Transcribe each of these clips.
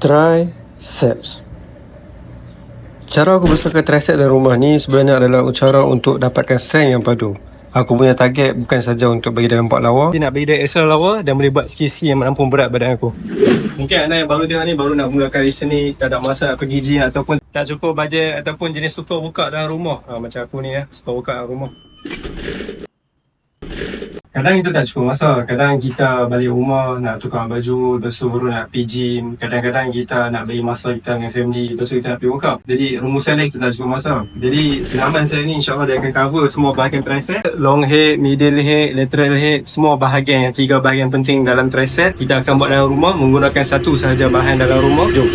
triceps. Cara aku besarkan tricep dalam rumah ni sebenarnya adalah cara untuk dapatkan strength yang padu. Aku punya target bukan saja untuk bagi dia nampak lawa. Dia nak bagi dia extra lawa dan boleh buat sikit-sikit yang menampung berat badan aku. Mungkin anda yang baru tengok ni baru nak mulakan lesen ni, tak ada masa nak pergi gym ataupun tak cukup bajet ataupun jenis suka buka dalam rumah. Ha, macam aku ni ya, suka buka dalam rumah. Kadang itu tak cukup masa. Kadang kita balik rumah nak tukar baju, lepas tu baru nak pergi gym. Kadang-kadang kita nak bagi masa kita dengan family, lepas tu kita nak pergi workout. Jadi rumusan dia kita tak cukup masa. Jadi senaman saya ni insyaAllah dia akan cover semua bahagian tricep. Long head, middle head, lateral head, semua bahagian yang tiga bahagian penting dalam tricep. Kita akan buat dalam rumah menggunakan satu sahaja bahan dalam rumah. Jom.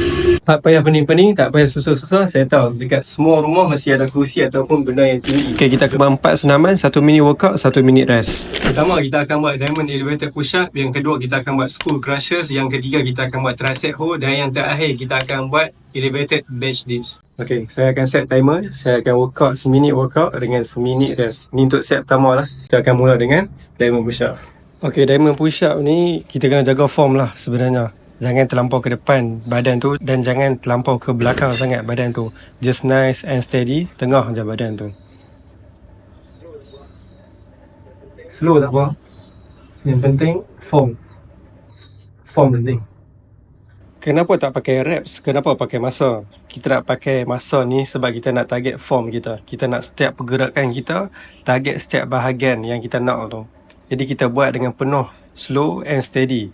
Tak payah pening-pening, tak payah susah-susah. Saya tahu dekat semua rumah mesti ada kerusi ataupun benda yang tinggi. Okay, kita akan empat senaman, satu minit workout, satu minit rest. Pertama, kita akan buat diamond elevator push up. Yang kedua, kita akan buat school crushers. Yang ketiga, kita akan buat tricep hold. Dan yang terakhir, kita akan buat elevated bench dips. Okay, saya akan set timer. Saya akan workout seminit workout dengan seminit rest. Ni untuk set pertama lah. Kita akan mula dengan diamond push up. Okay, diamond push up ni kita kena jaga form lah sebenarnya. Jangan terlampau ke depan badan tu dan jangan terlampau ke belakang sangat badan tu. Just nice and steady, tengah je badan tu. Slow tak apa. Yang penting form. Form penting. Kenapa tak pakai reps? Kenapa pakai masa? Kita nak pakai masa ni sebab kita nak target form kita. Kita nak setiap pergerakan kita, target setiap bahagian yang kita nak tu. Jadi kita buat dengan penuh slow and steady.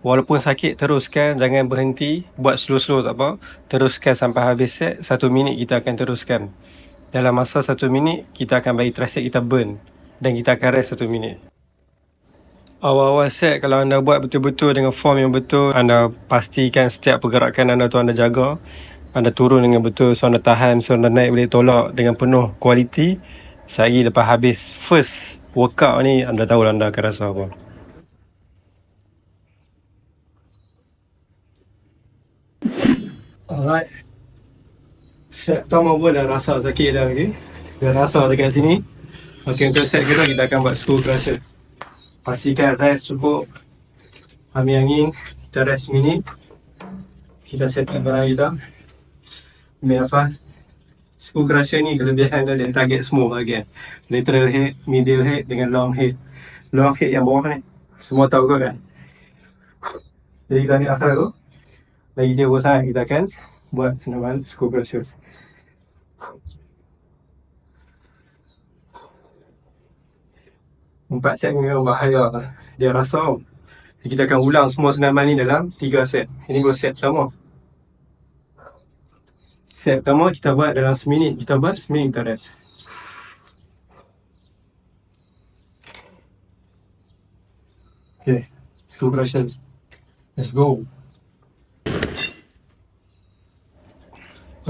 Walaupun sakit, teruskan. Jangan berhenti. Buat slow-slow tak apa. Teruskan sampai habis set. Satu minit kita akan teruskan. Dalam masa satu minit, kita akan bagi tricep kita burn. Dan kita akan rest satu minit. Awal-awal set, kalau anda buat betul-betul dengan form yang betul, anda pastikan setiap pergerakan anda tu anda jaga. Anda turun dengan betul, so anda tahan, so anda naik boleh tolak dengan penuh kualiti. Sehari lepas habis first workout ni, anda tahu anda akan rasa apa. Alright. Set pertama pun dah rasa sakit dah okay. Dah rasa dekat sini. Okay untuk set kita kita akan buat school crusher. Pastikan rest cukup. Ambil angin. Kita rest minit. Kita set up barang kita. Ambil apa? School crusher ni kelebihan dia dia target semua bahagian. Lateral head, middle head dengan long head. Long head yang bawah ni. Semua tahu kau kan? Jadi kita ambil akal tu lagi jauh sangat kita akan buat senaman school crushers. Empat set ni memang bahaya. Dia rasa. Kita akan ulang semua senaman ni dalam tiga set. Ini baru set pertama. Set pertama kita buat dalam seminit. Kita buat seminit kita rest. Okay. School crushers. Let's go.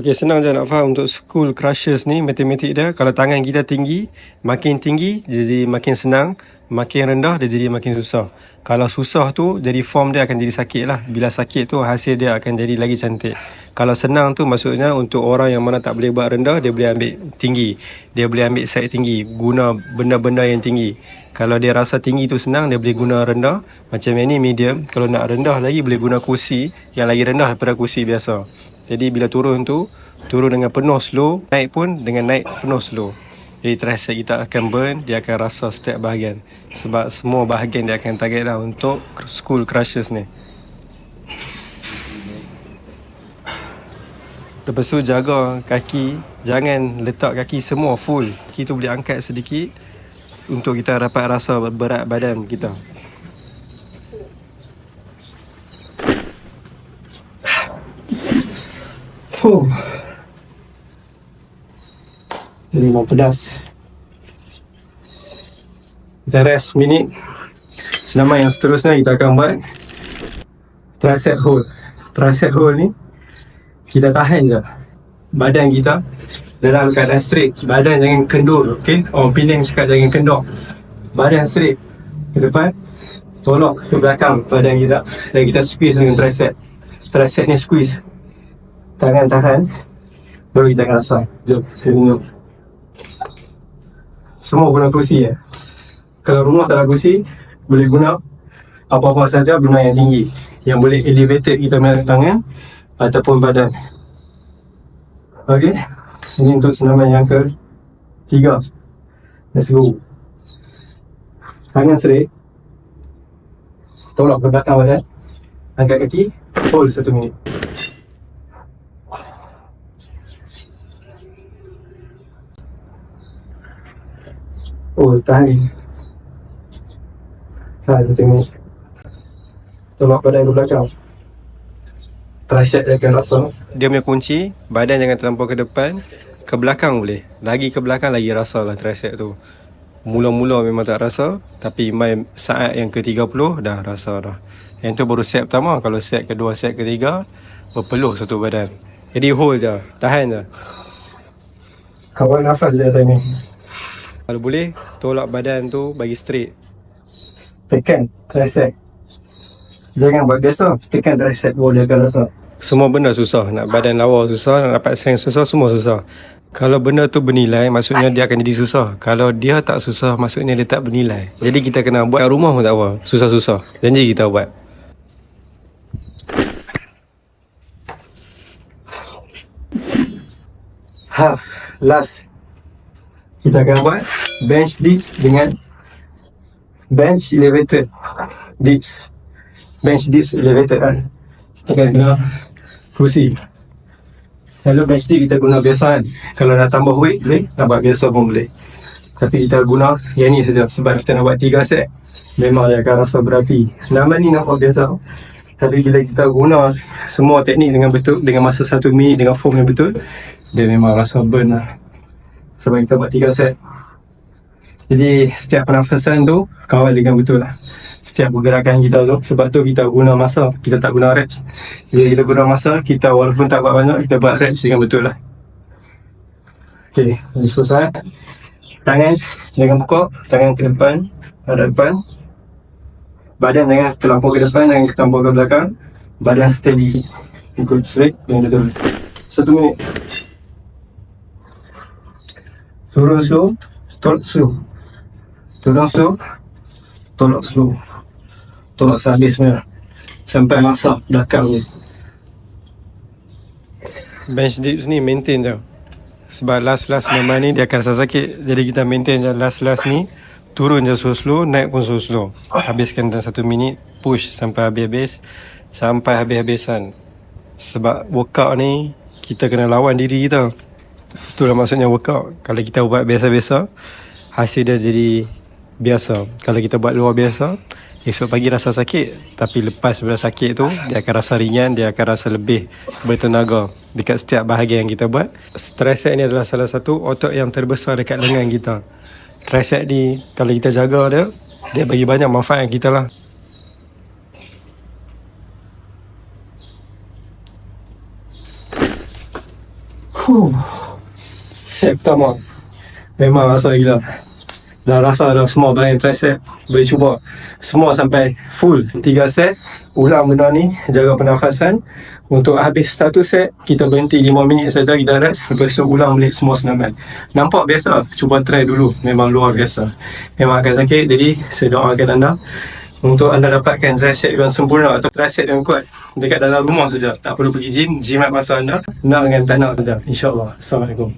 Okey, senang je nak faham untuk school crushers ni, matematik dia. Kalau tangan kita tinggi, makin tinggi, jadi makin senang. Makin rendah, dia jadi makin susah. Kalau susah tu, jadi form dia akan jadi sakit lah. Bila sakit tu, hasil dia akan jadi lagi cantik. Kalau senang tu, maksudnya untuk orang yang mana tak boleh buat rendah, dia boleh ambil tinggi. Dia boleh ambil side tinggi, guna benda-benda yang tinggi. Kalau dia rasa tinggi tu senang, dia boleh guna rendah. Macam yang ni medium. Kalau nak rendah lagi, boleh guna kursi yang lagi rendah daripada kursi biasa. Jadi bila turun tu Turun dengan penuh slow Naik pun dengan naik penuh slow. Jadi tricep kita akan burn Dia akan rasa setiap bahagian. Sebab semua bahagian dia akan target lah Untuk school crushers ni. Lepas tu jaga kaki Jangan letak kaki semua full. Kaki tu boleh angkat sedikit Untuk kita dapat rasa berat badan kita Huh. Jadi memang pedas. Kita rest minit. Selama yang seterusnya kita akan buat tricep hold. Tricep hold ni kita tahan je badan kita dalam keadaan straight. Badan jangan kendur, okey? Orang Penang cakap jangan kendor. Badan straight ke depan. Tolak ke belakang badan kita dan kita squeeze dengan tricep. Tricep ni squeeze tangan tahan baru kita akan rasa jom saya semua guna kursi ya kalau rumah tak ada kursi boleh guna apa-apa saja benda yang tinggi yang boleh elevated kita punya tangan ataupun badan. Okey. Ini untuk senaman yang ke tiga. Let's go. Tangan straight. Tolak ke belakang badan. Angkat kaki. Hold satu minit. Oh, tahan. Tahan satu minit. Tolak badan ke belakang. Tricep dia akan rasa. Dia punya kunci, badan jangan terlampau ke depan. Ke belakang boleh. Lagi ke belakang lagi rasa lah tricep tu. Mula-mula memang tak rasa. Tapi main saat yang ke-30 dah rasa dah. Yang tu baru set pertama. Kalau set kedua, set ketiga, berpeluh satu badan. Jadi hold je. Tahan je. Kawal nafas je time ni. Kalau boleh, tolak badan tu bagi straight. Tekan tricep. Jangan buat biasa. Tekan tricep boleh akan rasa. Semua benda susah. Nak badan lawa susah, nak dapat strength susah, semua susah. Kalau benda tu bernilai, maksudnya dia akan jadi susah. Kalau dia tak susah, maksudnya dia tak bernilai. Jadi kita kena buat rumah pun tak apa. Susah-susah. Janji kita buat. Ha, last. Kita akan buat bench dips dengan bench elevated dips. Bench dips elevated kan. Kita akan guna kursi. Selalu bench dip kita guna biasa kan. Kalau nak tambah weight boleh, nak buat biasa pun boleh. Tapi kita guna yang ni saja sebab kita nak buat 3 set. Memang dia akan rasa berarti. Senaman ni nampak biasa. Tapi bila kita guna semua teknik dengan betul, dengan masa 1 minit dengan form yang betul, dia memang rasa burn lah. Sebab kita buat 3 set. Jadi setiap pernafasan tu kawal dengan betul lah. Setiap pergerakan kita tu Sebab tu kita guna masa. Kita tak guna reps. Bila kita guna masa Kita walaupun tak buat banyak Kita buat reps dengan betul lah. Okay Ini selesai. Tangan Jangan buka Tangan ke depan Ada depan. Badan jangan terlampau ke depan Jangan terlampau ke belakang. Badan steady Ikut straight Dengan betul. Satu minit Turun slow Tolak slow. Turun slow Tolak slow. Tolak sehabis punya Sampai masak belakang ni. Bench dips ni maintain je. Sebab last-last memang ni dia akan rasa sakit. Jadi kita maintain je last-last ni. Turun je slow-slow, naik pun slow-slow Habiskan dalam satu minit Push sampai habis-habis. Sampai habis-habisan. Sebab workout ni Kita kena lawan diri kita Itulah maksudnya workout Kalau kita buat biasa-biasa Hasil dia jadi biasa. Kalau kita buat luar biasa Esok pagi rasa sakit Tapi lepas daripada sakit tu Dia akan rasa ringan Dia akan rasa lebih bertenaga Dekat setiap bahagian yang kita buat. Tricep ni adalah salah satu otot yang terbesar dekat lengan kita. Tricep ni Kalau kita jaga dia Dia bagi banyak manfaat kita lah. Huh. Set pertama Memang rasa gila Dah rasa dah semua bahan tricep Boleh cuba Semua sampai full 3 set Ulang benda ni Jaga pernafasan Untuk habis satu set Kita berhenti 5 minit saja Kita rest Lepas tu ulang balik semua senaman Nampak biasa Cuba try dulu Memang luar biasa Memang akan sakit Jadi saya doakan anda untuk anda dapatkan tricep yang sempurna atau tricep yang kuat dekat dalam rumah saja. Tak perlu pergi gym, jimat masa anda. Nak dengan tanah saja. InsyaAllah. Assalamualaikum.